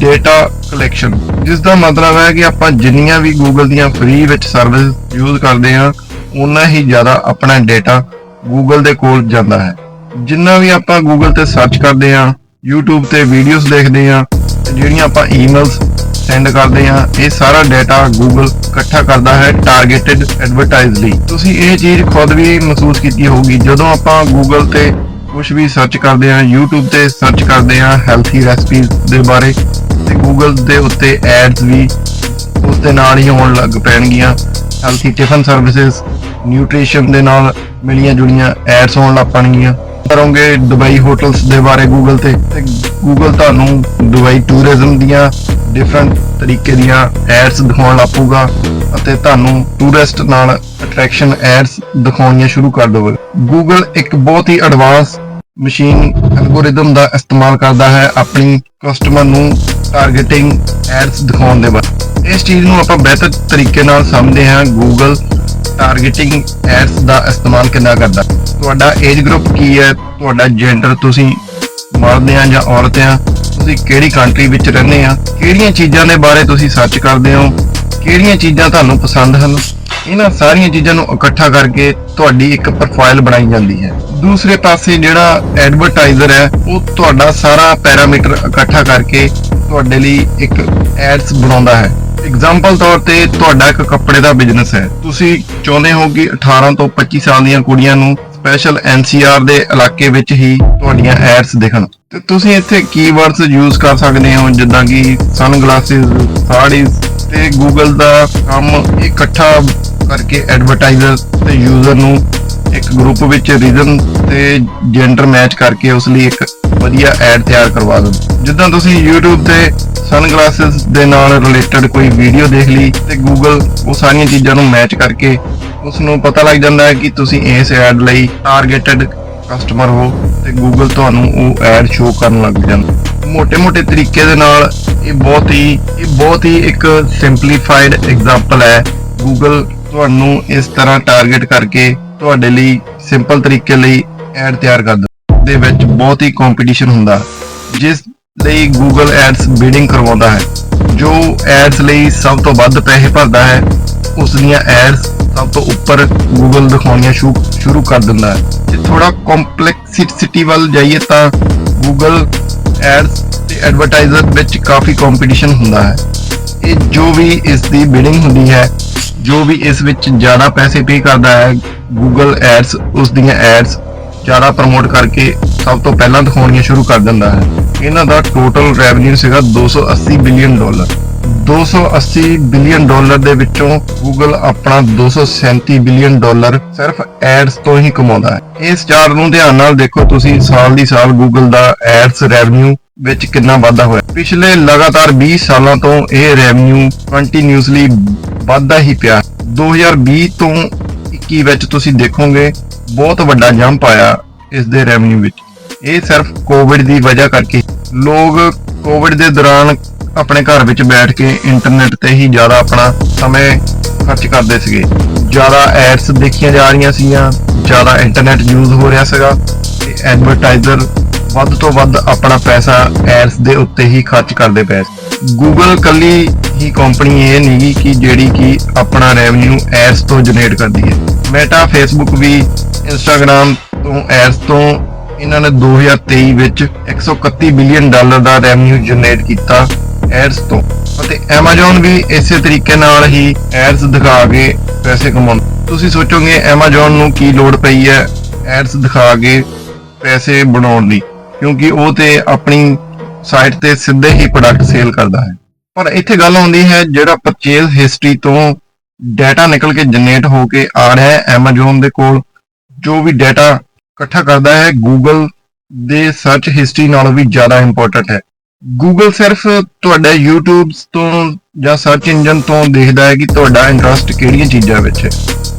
ਡੇਟਾ ਕਲੈਕਸ਼ਨ ਜਿਸ ਦਾ ਮਤਲਬ ਹੈ ਕਿ ਆਪਾਂ ਜਿੰਨੀਆਂ ਵੀ ਗੂਗਲ ਦੀਆਂ ਫ੍ਰੀ ਵਿੱਚ ਸਰਵਿਸ ਯੂਜ਼ ਕਰਦੇ ਹਾਂ ਉਨਾ ਹੀ ਜ਼ਿਆਦਾ ਆਪਣਾ ਡੇਟਾ ਗੂਗਲ ਦੇ ਕੋਲ ਜਾਂਦਾ ਹੈ। ਜਿੰਨਾ ਵੀ ਆਪਾਂ ਗੂਗਲ ਤੇ ਸਰਚ ਕਰਦੇ ਹਾਂ, YouTube ਤੇ ਵੀਡੀਓਜ਼ ਦੇਖਦੇ ਹਾਂ, ਜਿਹੜੀਆਂ ਆਪਾਂ ਈਮੇਲਸ ਸੈਂਡ ਕਰਦੇ ਹਾਂ। ਇਹ ਸਾਰਾ ਡਾਟਾ Google ਇਕੱਠਾ ਕਰਦਾ ਹੈ ਟਾਰਗੇਟਡ ਐਡਵਰਟਾਈਜ਼ ਲਈ। ਤੁਸੀਂ ਇਹ ਚੀਜ਼ ਖੁਦ ਵੀ ਮਹਿਸੂਸ ਕੀਤੀ ਹੋਊਗੀ। ਜਦੋਂ ਆਪਾਂ Google ਤੇ ਕੁਝ ਵੀ ਸਰਚ ਕਰਦੇ ਹਾਂ, YouTube ਤੇ ਸਰਚ ਕਰਦੇ ਹਾਂ ਹੈਲਥੀ ਰੈਸਪੀਜ਼ ਦੇ ਬਾਰੇ, ਤੇ Google ਦੇ ਉੱਤੇ ਐਡਸ ਵੀ ਉਸ ਦੇ ਨਾਲ ਹੀ ਆਉਣ ਲੱਗ ਪੈਣਗੀਆਂ। ਹੈਲਥੀ ਟਿਫਨ ਸਰਵਿਸਿਜ਼ ਨਿਊਟ੍ਰੀਸ਼ਨ ਦੇ ਨਾਲ ਮਿਲੀਆਂ ਜੁਲੀਆਂ ਐਡਸ ਆਉਣ ਲੱਗ ਪੈਣਗੀਆਂ। ਕਰੋਗੇ ਦੁਬਈ ਹੋਟਲਸ ਦੇ ਬਾਰੇ Google ਤੇ? ਤੇ ਤੁਹਾਨੂੰ ਦੁਬਈ ਟੂਰਿਜ਼ਮ ਦੀਆਂ ਡਿਫਰੈਂਟ ਤਰੀਕੇ ਦੀਆਂ ਐਡਸ ਦਿਖਾਉਣ ਲੱਗ ਅਤੇ ਤੁਹਾਨੂੰ ਟੂਰਿਸਟ ਨਾਲ ਅਟਰੈਕਸ਼ਨ ਐਡਸ ਦਿਖਾਉਣੀਆਂ ਸ਼ੁਰੂ ਕਰ ਦੇਵੇਗਾ ਗੂਗਲ ਇੱਕ ਬਹੁਤ ਹੀ ਐਡਵਾਂਸ ਮਸ਼ੀਨ ਐਲਗੋਰਿਦਮ ਦਾ ਇਸਤੇਮਾਲ ਕਰਦਾ ਹੈ ਆਪਣੀ ਕਸਟਮਰ ਨੂੰ ਟਾਰਗੇਟਿੰਗ ਐਡਸ ਦਿਖਾਉਣ ਦੇ ਬਾਰੇ ਇਸ ਚੀਜ਼ ਨੂੰ ਆਪਾਂ ਬਿਹਤਰ ਤਰੀਕੇ ਨਾਲ ਸਮਝਦੇ ਹਾਂ। ਗੂਗਲ ਟਾਰਗੇਟਿੰਗ ਐਡਸ ਦਾ ਇਸਤੇਮਾਲ ਕਿੰਨਾ ਕਰਦਾ? ਤੁਹਾਡਾ ਏਜ ਗਰੁੱਪ ਕੀ ਹੈ? ਤੁਹਾਡਾ ਜੈਂਡਰ ਤੁਸੀਂ ਮਰਦ ਆ ਜਾਂ ਔਰਤ ਆ? ਤੁਸੀਂ ਕਿਹੜੀ ਕੰਟਰੀ ਵਿੱਚ ਰਹਿੰਦੇ ਆ? ਕਿਹੜੀਆਂ ਚੀਜ਼ਾਂ ਦੇ ਬਾਰੇ ਤੁਸੀਂ ਸਰਚ ਕਰਦੇ ਹੋ? ਕਿਹੜੀਆਂ ਚੀਜ਼ਾਂ ਤੁਹਾਨੂੰ ਪਸੰਦ ਹਨ? ਇਹਨਾਂ ਸਾਰੀਆਂ ਚੀਜ਼ਾਂ ਨੂੰ ਇਕੱਠਾ ਕਰਕੇ ਤੁਹਾਡੀ ਇੱਕ ਪ੍ਰੋਫਾਈਲ ਬਣਾਈ ਜਾਂਦੀ ਹੈ। ਦੂਸਰੇ ਪਾਸੇ ਜਿਹੜਾ ਐਡਵਰਟਾਈਜ਼ਰ ਹੈ, ਉਹ ਤੁਹਾਡਾ ਸਾਰਾ ਪੈਰਾਮੀਟਰ ਇਕੱਠਾ ਕਰਕੇ ਤੁਹਾਡੇ ਲਈ ਇੱਕ ਐਡਸ ਬਣਾਉਂਦਾ ਹੈ। ਐਗਜ਼ਾਮਪਲ ਤੌਰ ਤੇ ਤੁਹਾਡਾ ਇੱਕ ਕੱਪੜੇ ਦਾ ਬਿਜ਼ਨਸ ਹੈ। ਤੁਸੀਂ ਚਾਹੁੰਦੇ ਹੋ ਕਿ 18 ਤੋਂ 25 ਸਾਲ ਦੀਆਂ ਕੁੜੀਆਂ ਨੂੰ ਸਪੈਸ਼ਲ NCR ਦੇ ਇਲਾਕੇ ਵਿੱਚ ਹੀ ਤੁਹਾਡੀਆਂ ਐਡਸ ਦਿਖਣ। ਤੇ ਤੁਸੀਂ ਇੱਥੇ ਕੀਵਰਡਸ ਯੂਜ਼ ਕਰ ਸਕਦੇ ਹੋ, ਜਿੱਦਾਂ ਕਿ ਸਨਗਲਾਸਿਸ ਸਾੜੀਜ਼ ਤੇ Google ਦਾ ਕੰਮ ਇਕੱਠਾ ਕਰਕੇ ਐਡਵਰਟਾਈਜ਼ਰ ਤੇ ਯੂਜ਼ਰ ਨੂੰ ਇੱਕ ਗਰੁੱਪ ਵਿੱਚ ਰੀਜਨ ਤੇ ਜੈਂਡਰ ਮੈਚ ਕਰਕੇ ਉਸ ਲਈ ਇੱਕ ਵਧੀਆ ਐਡ ਤਿਆਰ ਕਰਵਾ ਦਿਓ। ਜਿੱਦਾਂ ਤੁਸੀਂ YouTube ਤੇ ਸਨਗਲਾਸਸ ਦੇ ਨਾਲ ਰਿਲੇਟਡ ਕੋਈ ਵੀਡੀਓ ਦੇਖ ਲਈ ਤੇ Google ਉਹ ਸਾਰੀਆਂ ਚੀਜ਼ਾਂ ਨੂੰ ਮੈਚ ਕਰਕੇ ਉਸ ਨੂੰ ਪਤਾ ਲੱਗ ਜਾਂਦਾ ਹੈ ਕਿ ਤੁਸੀਂ ਇਸ ਐਡ ਲਈ ਟਾਰਗੇਟਡ ਕਸਟਮਰ ਹੋ ਤੇ Google ਤੁਹਾਨੂੰ ਉਹ ਐਡ ਸ਼ੋ ਕਰਨ ਲੱਗ ਜਾਂਦਾ ਮੋٹے-ਮੋٹے ਤਰੀਕੇ ਦੇ ਨਾਲ ਇਹ ਬਹੁਤ ਹੀ, ਇਹ ਬਹੁਤ ਹੀ ਇੱਕ ਸਿੰਪਲੀਫਾਈਡ ਐਗਜ਼ਾਮਪਲ ਹੈ। Google ਤੁਹਾਨੂੰ ਇਸ ਤਰ੍ਹਾਂ ਟਾਰਗੇਟ ਕਰਕੇ ਤੁਹਾਡੇ ਲਈ ਸਿੰਪਲ ਤਰੀਕੇ ਲਈ ਐਡ ਤਿਆਰ ਕਰ ਦੇ ਵਿੱਚ ਬਹੁਤ ਹੀ ਕੰਪੀਟੀਸ਼ਨ ਹੁੰਦਾ। ਜਿਸ ਲਈ Google Ads ਬਿਡਿੰਗ ਕਰਵਾਉਂਦਾ ਹੈ। ਜੋ ਐਡਸ ਲਈ ਸਭ ਤੋਂ ਵੱਧ ਪੈਸੇ ਭਰਦਾ ਹੈ, ਉਸ ਦੀਆਂ ਐਡਸ ਸਭ ਤੋਂ ਉੱਪਰ Google ਦਿਖਾਉਣੀਆਂ ਸ਼ੁਰੂ ਕਰ ਦਿੰਦਾ ਹੈ। ਜੇ ਥੋੜਾ ਕੰਪਲੈਕਸਿਟੀ ਵੱਲ ਜਾਈਏ ਤਾਂ Google Ads ਤੇ ਐਡਵਰਟਾਈਜ਼ਰ ਵਿੱਚ ਕਾਫੀ ਕੰਪੀਟੀਸ਼ਨ ਹੁੰਦਾ ਹੈ। ਇਹ ਜੋ ਵੀ ਇਸ ਦੀ ਬਿਡਿੰਗ ਹੁੰਦੀ ਹੈ, ਜੋ ਵੀ ਇਸ ਵਿੱਚ ਜ਼ਿਆਦਾ ਪੈਸੇ ਪੇ ਕਰਦਾ ਹੈ, Google ਐਡਸ ਉਸ ਦੀਆਂ ਐਡਸ ਜ਼ਿਆਦਾ ਪ੍ਰਮੋਟ ਕਰਕੇ ਸਭ ਤੋਂ ਪਹਿਲਾਂ ਦਿਖਾਉਣੀਆਂ ਸ਼ੁਰੂ ਕਰ ਦਿੰਦਾ ਹੈ। ਇਹਨਾਂ ਦਾ ਟੋਟਲ ਰੈਵਨਿਊ ਸੀਗਾ 280 ਬਿਲੀਅਨ ਡਾਲਰ 280 ਬਿਲੀਅਨ ਡਾਲਰ ਦੇ ਵਿੱਚੋਂ Google ਆਪਣਾ 237 ਬਿਲੀਅਨ ਡਾਲਰ ਸਿਰਫ ਐਡਸ ਤੋਂ ਹੀ ਕਮਾਉਂਦਾ ਹੈ। ਇਸ ਚਾਰ ਨੂੰ ਧਿਆਨ ਨਾਲ ਦੇਖੋ ਤੁਸੀਂ, ਸਾਲ ਦੀ ਸਾਲ Google ਦਾ ਐਡਸ ਰੈਵਨਿਊ ਵਿੱਚ ਕਿੰਨਾ ਵਾਧਾ ਹੋਇਆ। ਪਿਛਲੇ ਲਗਾਤਾਰ 20 ਸਾਲਾਂ ਤੋਂ ਇਹ ਰੈਵਨਿਊ ਕੰਟੀਨਿਊਸਲੀ ਵਾਧਾ ਹੀ ਪਿਆ। 2020 ਤੋਂ 21 ਵਿੱਚ ਤੁਸੀਂ ਦੇਖੋਗੇ, ਬਹੁਤ ਵੱਡਾ ਜੰਪ ਆਇਆ ਇਸ ਦੇ ਰੈਵਨਿਊ ਵਿੱਚ। ਇਹ ਸਿਰਫ ਕੋਵਿਡ ਦੀ ਵਜ੍ਹਾ ਕਰਕੇ। ਲੋਕ ਕੋਵਿਡ ਦੇ ਦੌਰਾਨ ਆਪਣੇ ਘਰ ਵਿੱਚ ਬੈਠ ਕੇ ਇੰਟਰਨੈਟ ਤੇ ਹੀ ਜ਼ਿਆਦਾ ਆਪਣਾ ਸਮੇਂ ਖਰਚ ਕਰਦੇ ਸੀਗੇ। ਜ਼ਿਆਦਾ ਐਡਸ ਦੇਖੀਆਂ ਜਾ ਰਹੀਆਂ ਸੀਗੀਆਂ, ਜ਼ਿਆਦਾ ਇੰਟਰਨੈਟ ਯੂਜ਼ ਹੋ ਰਿਹਾ ਸੀਗਾ ਤੇ ਐਡਵਰਟਾਈਜ਼ਰ ਵੱਧ ਤੋਂ ਵੱਧ ਆਪਣਾ ਪੈਸਾ ਐਡਸ ਦੇ ਉੱਤੇ ਹੀ ਖਰਚ ਕਰਦੇ ਪਏ ਸੀ। Google ਕੱਲੀ ਹੀ ਕੰਪਨੀ ਇਹ ਨਹੀਂ ਕਿ ਜਿਹੜੀ ਕਿ ਆਪਣਾ ਰੈਵਨਿਊ ਐਡਸ ਤੋਂ ਜਨਰੇਟ ਕਰਦੀ ਹੈ। ਮੈਟਾ ਫੇਸਬੁੱਕ ਵੀ ਇੰਸਟਾਗ੍ਰam ਤੋਂ ਐਡਸ ਤੋਂ ਇਹਨਾਂ ਨੇ 2023 ਵਿੱਚ 131 ਬਿਲੀਅਨ ਡਾਲਰ ਦਾ ਰੈਵਨਿਊ ਜਨਰੇਟ ਕੀਤਾ ਐਡਸ ਤੋਂ। ਅਤੇ Amazon ਵੀ ਇਸੇ ਤਰੀਕੇ ਨਾਲ ਹੀ ਐਡਸ ਦਿਖਾ ਕੇ ਪੈਸੇ ਕਮਾਉਂਦਾ। ਤੁਸੀਂ ਸੋਚੋਗੇ Amazon ਨੂੰ ਕੀ ਲੋੜ ਪਈ ਹੈ ਐਡਸ ਦਿਖਾ ਕੇ ਪੈਸੇ ਬਣਾਉਣ ਦੀ? ਕਿਉਂਕਿ ਉਹ ਤੇ ਆਪਣੀ ਸਾਈਟ ਤੇ ਸਿੱਧੇ ਹੀ ਪ੍ਰੋਡਕਟ ਸੇਲ ਕਰਦਾ ਹੈ। ਪਰ ਇੱਥੇ ਗੱਲ ਆਉਂਦੀ ਹੈ ਜਿਹੜਾ ਪਰਚੇਜ਼ ਹਿਸਟਰੀ ਤੋਂ ਡਾਟਾ ਨਿਕਲ ਕੇ ਜਨਰੇਟ ਹੋ ਕੇ ਆ ਰਿਹਾ ਹੈ Amazon ਦੇ ਕੋਲ, ਜੋ ਵੀ ਡਾਟਾ ਇਕੱਠਾ ਕਰਦਾ ਹੈ, Google ਦੇ ਸਰਚ ਹਿਸਟਰੀ ਨਾਲੋਂ ਵੀ ਜ਼ਿਆਦਾ ਇੰਪੋਰਟੈਂਟ ਹੈ। Google ਸਿਰਫ ਤੁਹਾਡਾ YouTube ਤੋਂ ਜਾਂ ਸਰਚ ਇੰਜਨ ਤੋਂ ਦੇਖਦਾ ਹੈ ਕਿ ਤੁਹਾਡਾ ਇੰਟਰਸਟ ਕਿਹੜੀਆਂ ਚੀਜ਼ਾਂ ਵਿੱਚ ਹੈ।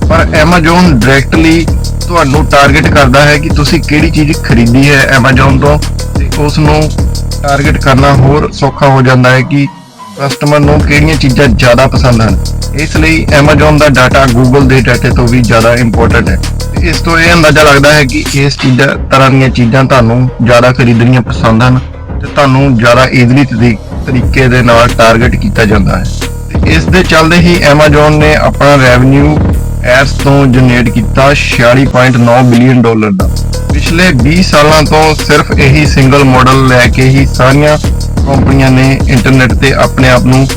ਪਰ Amazon ਡਾਇਰੈਕਟਲੀ ਤੁਹਾਨੂੰ ਟਾਰਗੇਟ ਕਰਦਾ ਹੈ ਕਿ ਤੁਸੀਂ ਕਿਹੜੀ ਚੀਜ਼ ਖਰੀਦੀ ਹੈ Amazon ਤੋਂ ਤੇ ਉਸ ਨੂੰ ਟਾਰਗੇਟ ਕਰਨਾ ਹੋਰ ਸੌਖਾ ਹੋ ਜਾਂਦਾ ਹੈ ਕਿ ਕਸਟਮਰ ਨੂੰ ਕਿਹੜੀਆਂ ਚੀਜ਼ਾਂ ਜ਼ਿਆਦਾ ਪਸੰਦ ਹਨ। ਇਸ ਲਈ Amazon ਦਾ ਡਾਟਾ Google ਦੇ ਡਾਟੇ ਤੋਂ ਵੀ ਜ਼ਿਆਦਾ ਇੰਪੋਰਟੈਂਟ ਹੈ। ਇਸ ਤੋਂ ਇਹ ਅੰਦਾਜ਼ਾ ਲੱਗਦਾ ਹੈ ਕਿ ਇਸ ਚੀਜ਼ਾਂ, ਤਰ੍ਹਾਂ ਦੀਆਂ ਚੀਜ਼ਾਂ ਤੁਹਾਨੂੰ ਜ਼ਿਆਦਾ ਖਰੀਦਣੀਆਂ ਪਸੰਦ ਹਨ ਤੇ ਤੁਹਾਨੂੰ ਜ਼ਿਆਦਾ ਈਜ਼ਲੀ ਤਰੀਕੇ ਦੇ ਨਾਲ ਟਾਰਗੇਟ ਕੀਤਾ ਜਾਂਦਾ ਹੈ। ਇਸ ਦੇ ਚੱਲਦੇ ਹੀ Amazon ਨੇ ਆਪਣਾ ਰੈਵਨਿਊ ਐਡਸ ਤੋਂ ਜਨਰੇਟ ਕੀਤਾ 46.9 ਬਿਲੀਅਨ ਡਾਲਰ ਦਾ। ਪਿਛਲੇ 20 ਸਾਲਾਂ ਤੋਂ ਸਿਰਫ ਇਹੀ ਸਿੰਗਲ ਮਾਡਲ ਲੈ ਕੇ ਹੀ ਸਾਰੀਆਂ ਕੰਪਨੀਆਂ ਨੇ ਇੰਟਰਨੈਟ ਤੇ ਆਪਣੇ ਆਪ ਨੂੰ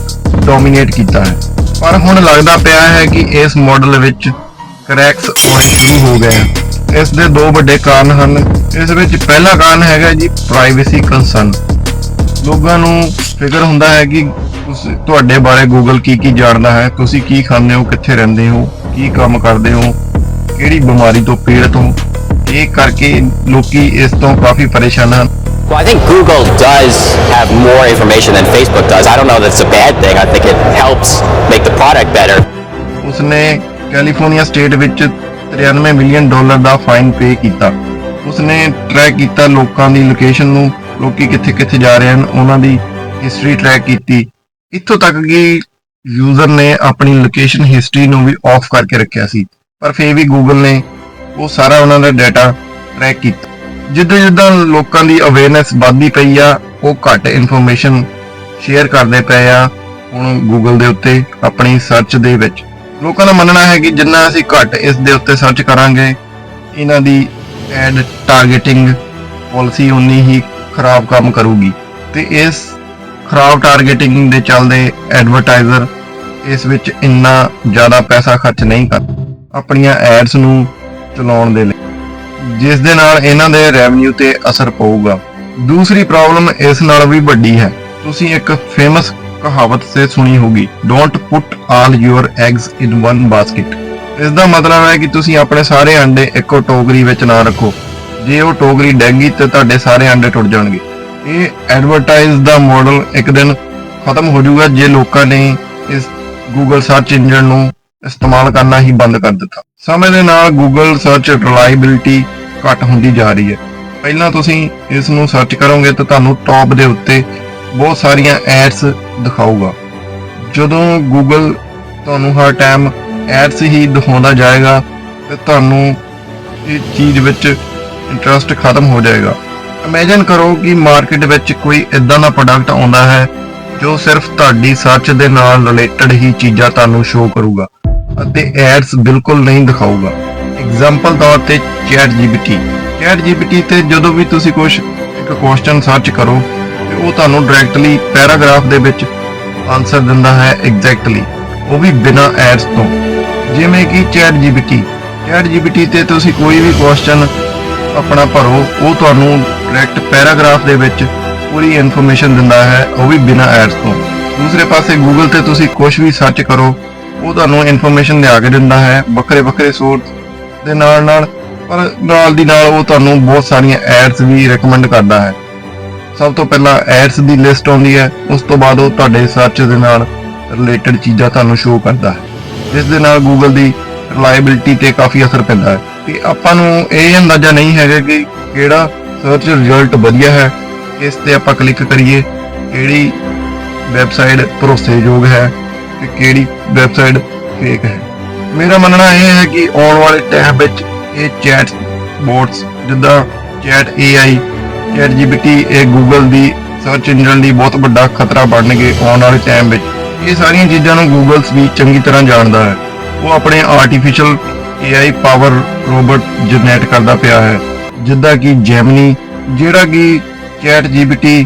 ਡੋਮੀਨੇਟ ਕੀਤਾ ਹੈ। ਪਰ ਹੁਣ ਲੱਗਦਾ ਪਿਆ ਹੈ ਕਿ ਇਸ ਮਾਡਲ ਵਿੱਚ ਕਰੈਕਸ ਆਉਣੇ ਸ਼ੁਰੂ ਹੋ ਗਏ ਹਨ। ਇਸ ਦੇ ਦੋ ਵੱਡੇ ਕਾਰਨ ਹਨ। ਇਸ ਵਿੱਚ ਪਹਿਲਾ ਕਾਰਨ ਹੈਗਾ ਜੀ ਪ੍ਰਾਈਵੇਸੀ ਕੰਸਰਨ ਲੋਕਾਂ ਨੂੰ ਫਿਕਰ ਹੁੰਦਾ ਹੈ ਕਿ ਤੁਹਾਡੇ ਬਾਰੇ ਗੂਗਲ ਕੀ ਕੀ ਜਾਣਦਾ ਹੈ, ਤੁਸੀਂ ਕੀ ਖਾਂਦੇ ਹੋ, ਕਿੱਥੇ ਰਹਿੰਦੇ ਹੋ, ਕੀ ਕੰਮ ਕਰਦੇ ਹੋ, ਕਿਹੜੀ ਬਿਮਾਰੀ ਤੋਂ ਪੀੜਤ ਹੋ। ਇਹ ਕਰਕੇ ਲੋਕੀ ਇਸ ਤੋਂ ਕਾਫੀ ਪਰੇਸ਼ਾਨ ਹਨ। Well, I think Google does have more information than Facebook does. I don't know that a bad thing. I think it helps make the product better. ਉਸਨੇ ਕੈਲੀਫੋਰਨੀਆ ਸਟੇਟ ਵਿੱਚ 93 ਮਿਲੀਅਨ ਡਾਲਰ ਦਾ ਫਾਈਨ ਪੇ ਕੀਤਾ ਉਸਨੇ track ਕੀਤਾ ਲੋਕਾਂ ਦੀ location ਨੂੰ ਲੋਕੀ ਕਿੱਥੇ ਕਿੱਥੇ ਜਾ ਰਹੇ ਹਨ ਉਹਨਾਂ ਦੀ ਹਿਸਟਰੀ ਟਰੈਕ ਕੀਤੀ ਇੱਥੋਂ ਤੱਕ ਕਿ ਯੂਜ਼ਰ ਨੇ ਆਪਣੀ ਲੋਕੇਸ਼ਨ ਹਿਸਟਰੀ ਨੂੰ ਵੀ ਆਫ ਕਰਕੇ ਰੱਖਿਆ ਸੀ ਪਰ ਫਿਰ ਵੀ ਗੂਗਲ ਨੇ ਉਹ ਸਾਰਾ ਉਹਨਾਂ ਦਾ ਡਾਟਾ ਟਰੈਕ ਕੀਤਾ ਜਿੱਦਾਂ ਜਿੱਦਾਂ ਲੋਕਾਂ ਦੀ ਅਵੇਅਰਨੈਸ ਵੱਧਦੀ ਪਈ ਆ, ਉਹ ਘੱਟ ਇਨਫੋਰਮੇਸ਼ਨ ਸ਼ੇਅਰ ਕਰਦੇ ਪਏ ਆ, ਹੁਣ ਗੂਗਲ ਦੇ ਉੱਤੇ, ਆਪਣੀ ਸਰਚ ਦੇ ਵਿੱਚ। ਲੋਕਾਂ ਦਾ ਮੰਨਣਾ ਹੈ ਕਿ ਜਿੰਨਾ ਅਸੀਂ ਘੱਟ ਇਸ ਦੇ ਉੱਤੇ ਸਰਚ ਕਰਾਂਗੇ, ਇਹਨਾਂ ਦੀ ਐਡ ਟਾਰਗੇਟਿੰਗ ਪਾਲਿਸੀ ਉਨੀ ਹੀ ਖਰਾਬ ਕੰਮ ਕਰੂਗੀ। ਤੇ ਇਸ ਖਰਾਬ ਟਾਰਗੇਟਿੰਗ ਦੇ ਚੱਲਦੇ ਐਡਵਰਟਾਈਜ਼ਰ ਇਸ ਵਿੱਚ ਇੰਨਾ ਜ਼ਿਆਦਾ ਪੈਸਾ ਖਰਚ ਨਹੀਂ ਕਰ, ਆਪਣੀਆਂ ਐਡਸ ਨੂੰ ਚਲਾਉਣ ਦੇ ਲਈ। ਜਿਸ ਦੇ ਨਾਲ ਇਹਨਾਂ ਦੇ ਰੈਵਨਿਊ ਤੇ ਅਸਰ ਪਊਗਾ। ਦੂਸਰੀ ਪ੍ਰੋਬਲਮ ਇਸ ਨਾਲ ਵੀ ਵੱਡੀ ਹੈ। ਤੁਸੀਂ ਇੱਕ ਫੇਮਸ ਕਹਾਵਤ ਸੇ ਸੁਣੀ ਹੋਗੀ don't put all your eggs in one basket ਇਸ ਦਾ ਮਤਲਬ ਹੈ ਕਿ ਤੁਸੀਂ ਆਪਣੇ ਸਾਰੇ ਅੰਡੇ ਇੱਕੋ ਟੋਕਰੀ ਵਿੱਚ ਨਾ ਰੱਖੋ। ਜੇ ਉਹ ਟੋਕਰੀ ਡੈਂਗੀ ਤੇ ਤੁਹਾਡੇ ਸਾਰੇ ਅੰਡੇ ਟੁੱਟ ਜਾਣਗੇ। ਇਹ ਐਡਵਰਟਾਈਜ਼ ਦਾ ਮਾਡਲ ਇੱਕ ਦਿਨ ਖਤਮ ਹੋ ਜਾਊਗਾ ਜੇ ਲੋਕਾਂ ਨੇ ਇਸ ਗੂਗਲ ਸਰਚ ਇੰਜਨ ਨੂੰ ਇਸਤੇਮਾਲ ਕਰਨਾ ਹੀ ਬੰਦ ਕਰ ਦਿੱਤਾ। ਸਮੇਂ ਦੇ ਨਾਲ ਗੂਗਲ ਸਰਚ ਰਿਲਾਇਬਿਲਟੀ ਘਟ ਹੁੰਦੀ ਜਾ ਰਹੀ ਹੈ। ਪਹਿਲਾਂ ਤੁਸੀਂ ਇਸ ਨੂੰ ਸਰਚ ਕਰੋਗੇ ਤਾਂ ਤੁਹਾਨੂੰ ਟੌਪ ਦੇ ਉੱਤੇ ਬਹੁਤ ਸਾਰੀਆਂ ਐਡਸ ਦਿਖਾਊਗਾ। ਜਦੋਂ ਗੂਗਲ ਤੁਹਾਨੂੰ ਹਰ ਟਾਈਮ ਐਡਸ ਹੀ ਦਿਖਾਉਂਦਾ ਜਾਏਗਾ, ਤੇ ਤੁਹਾਨੂੰ ਇਹ ਚੀਜ਼ ਵਿੱਚ ਇੰਟਰਸਟ ਖਤਮ ਹੋ ਜਾਏਗਾ। ਇਮੇਜਿਨ ਕਰੋ ਕਿ ਮਾਰਕੀਟ ਵਿੱਚ ਕੋਈ ਇਦਾਂ ਦਾ ਪ੍ਰੋਡਕਟ ਆਉਂਦਾ ਹੈ, ਜੋ ਸਿਰਫ ਤੁਹਾਡੀ ਸਰਚ ਦੇ ਨਾਲ ਰਿਲੇਟਡ ਹੀ ਚੀਜ਼ਾਂ ਤੁਹਾਨੂੰ ਸ਼ੋ ਕਰੂਗਾ। ਅਤੇ ਐਡਸ ਬਿਲਕੁਲ ਨਹੀਂ ਦਿਖਾਊਗਾ। ਐਗਜ਼ਾਮਪਲ ਤੌਰ ਤੇ ਚੈਟ ਜੀਪੀਟੀ ਚੈਟ ਜੀਪੀਟੀ ਤੇ ਜਦੋਂ ਵੀ ਤੁਸੀਂ ਕੁਝ ਇੱਕ ਕੁਐਸਚਨ ਸਰਚ ਕਰੋ, ਤੇ ਉਹ ਤੁਹਾਨੂੰ ਡਾਇਰੈਕਟਲੀ ਪੈਰਾਗ੍ਰਾਫ ਦੇ ਵਿੱਚ ਆਨਸਰ ਦਿੰਦਾ ਹੈ ਐਗਜ਼ੈਕਟਲੀ ਉਹ ਵੀ ਬਿਨਾਂ ਐਡਸ ਤੋਂ। ਜਿਵੇਂ ਕਿ ਚੈਟ ਜੀਪੀਟੀ ਚੈਟ ਜੀਪੀਟੀ ਤੇ ਤੁਸੀਂ ਕੋਈ ਵੀ ਕੁਐਸਚਨ ਆਪਣਾ ਭਰੋ, ਉਹ ਤੁਹਾਨੂੰ ਡਾਇਰੈਕਟ ਪੈਰਾਗ੍ਰਾਫ ਦੇ ਵਿੱਚ ਪੂਰੀ ਇਨਫੋਰਮੇਸ਼ਨ ਦਿੰਦਾ ਹੈ, ਉਹ ਵੀ ਬਿਨਾਂ ਐਡਸ ਤੋਂ। ਦੂਸਰੇ ਪਾਸੇ ਗੂਗਲ ਤੇ ਤੁਸੀਂ ਕੁਝ ਵੀ ਸਰਚ ਕਰੋ ਉਹ ਤੁਹਾਨੂੰ ਇਨਫੋਰਮੇਸ਼ਨ ਲਿਆ ਕੇ ਦਿੰਦਾ ਹੈ, ਵੱਖਰੇ ਵੱਖਰੇ ਸੋਰਸ ਦੇ ਨਾਲ ਨਾਲ, ਪਰ ਨਾਲ ਦੀ ਨਾਲ ਉਹ ਤੁਹਾਨੂੰ ਬਹੁਤ ਸਾਰੀਆਂ ਐਡਸ ਵੀ ਰეკਮੈਂਡ ਕਰਦਾ ਹੈ। ਸਭ ਤੋਂ ਪਹਿਲਾਂ ਐਡਸ ਦੀ ਲਿਸਟ ਆਉਂਦੀ ਹੈ, ਉਸ ਤੋਂ ਬਾਅਦ ਉਹ ਤੁਹਾਡੇ ਸਰਚ ਦੇ ਨਾਲ ਰਿਲੇਟਡ ਚੀਜ਼ਾਂ ਤੁਹਾਨੂੰ ਸ਼ੋਅ ਕਰਦਾ ਹੈ। ਜਿਸ ਦੇ ਨਾਲ ਗੂਗਲ ਦੀ ਰਿਲਾਇਬਿਲਟੀ ਤੇ ਕਾਫੀ ਅਸਰ ਪੈਂਦਾ ਹੈ। ਤੇ ਆਪਾਂ ਨੂੰ ਇਹ ਅੰਦਾਜ਼ਾ ਨਹੀਂ ਹੈਗਾ ਕਿ ਕਿਹੜਾ ਸਰਚ ਰਿਜ਼ਲਟ ਵਧੀਆ ਹੈ। ਇਸ ਤੇ ਆਪਾਂ ਕਲਿੱਕ ਕਰੀਏ, ਕਿਹੜੀ ਵੈਬਸਾਈਟ ਭਰੋਸੇਯੋਗ ਹੈ। ਤੇ ਕਿਹੜੀ ਵੈਬਸਾਈਟ ਫੇਕ ਹੈ। ਮੇਰਾ ਮੰਨਣਾ ਇਹ ਹੈ ਕਿ ਆਉਣ ਵਾਲੇ ਟਾਈਮ ਵਿੱਚ ਇਹ ਚੈਟ ਬੋਟਸ ਜਿੱਦਾਂ ਚੈਟ AI ਚੈਟ GPT ਇਹ ਗੂਗਲ ਦੀ ਸਰਚ ਇੰਜਨ ਲਈ ਬਹੁਤ ਵੱਡਾ ਖਤਰਾ ਬਣਨਗੇ ਆਉਣ ਵਾਲੇ ਟਾਈਮ ਵਿੱਚ। ਇਹ ਸਾਰੀਆਂ ਚੀਜ਼ਾਂ ਨੂੰ ਗੂਗਲ ਵੀ ਚੰਗੀ ਤਰ੍ਹਾਂ ਜਾਣਦਾ ਹੈ। ਉਹ ਆਪਣੇ artificial AI power robot generate ਕਰਦਾ ਪਿਆ ਹੈ। ਜਿੱਦਾਂ ਕਿ ਜੈਮਨੀ ਜਿਹੜਾ ਕਿ ਚੈਟ GPT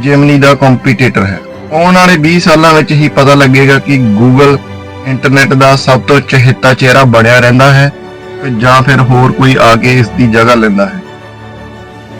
ਜੈਮਨੀ ਦਾ ਕੰਪੀਟੀਟਰ ਹੈ। ਆਉਣ ਵਾਲੇ 20 ਸਾਲਾਂ ਵਿੱਚ ਹੀ ਪਤਾ ਲੱਗੇਗਾ ਕਿ ਗੂਗਲ ਇੰਟਰਨੈਟ ਦਾ ਸਭ ਤੋਂ ਚਹੇਤਾ ਚਿਹਰਾ ਬਣਿਆ ਰਹਿੰਦਾ ਹੈ ਜਾਂ ਫਿਰ ਹੋਰ ਕੋਈ ਆ ਕੇ ਇਸ ਦੀ ਜਗ੍ਹਾ ਲੈਂਦਾ ਹੈ।